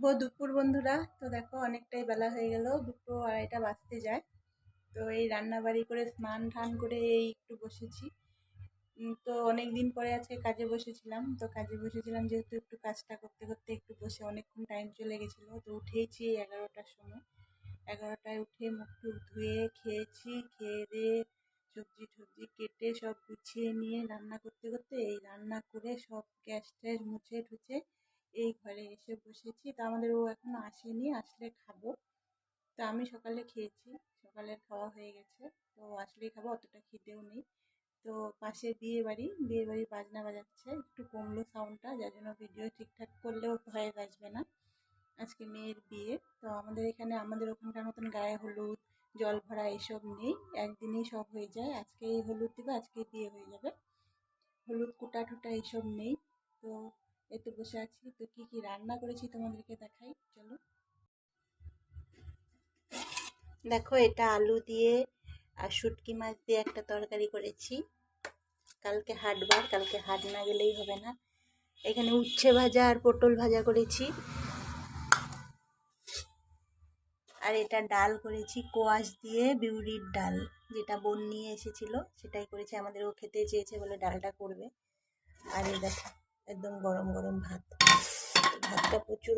শুভ দুপুর বন্ধুরা। তো দেখো অনেকটাই বেলা হয়ে গেল, দুটো আড়াইটা বাজতে যায়। তো এই রান্না বাড়ি করে স্নান টান করে এই একটু বসেছি। তো অনেক দিন পরে আজকে কাজে বসেছিলাম। তো কাজে বসেছিলাম যেহেতু একটু কাজটা করতে করতে একটু বসে অনেকক্ষণ টাইম চলে গেছিল। তো উঠেইছি এই এগারোটার সময়। এগারোটায় উঠে মুখ টুক ধুয়ে খেয়েছি, খেয়ে দিয়ে সবজি টবজি কেটে সব গুছিয়ে নিয়ে রান্না করতে করতে এই রান্না করে সব গ্যাস ট্যাস মুছে টুছে এই ঘরে এসে বসেছি। তো আমাদের ও এখনও আসেনি, আসলে খাব। তো আমি সকালে খেয়েছি সকালে খাওয়া হয়ে গেছে। তো আসলেই খাব, অতটা খিদেও নেই। তো পাশে বিয়ে বাড়ি বিয়ে বাড়ি বাজনা বাজাচ্ছে, একটু কমলো সাউন্ডটা যার জন্য ভিডিও ঠিকঠাক করলেও ভয়ে বাজবে না। আজকে মেয়ের বিয়ে, তো আমাদের এখানে, আমাদের ওখানকার মতন গায়ে হলুদ, জল ভরা এসব নেই। একদিনেই সব হয়ে যায়। আজকে এই হলুদ দেবে আজকে বিয়ে হয়ে যাবে। হলুদ কুটা টুটা এইসব নেই। তো এই তো বসে আছি। তো কি কি রান্না করেছি তোমাদেরকে দেখাই? চলো। দেখো, এটা আলু দিয়ে আর শুটকি মাছ দিয়ে একটা তরকারি করেছি। কালকে হাটবার, কালকে হাট না গেলেই হবে না। এখানে উচ্ছে ভাজা আর পটল ভাজা করেছি। আর এটা ডাল করেছি, কোয়াশ দিয়ে বিউরির ডাল। যেটা বোন নিয়ে এসেছিল, সেটাই করেছি। আমাদের ও খেতে চেয়েছে বলে ডালটা করবে। আর এই দেখো একদম গরম গরম ভাত। ভাতটা প্রচুর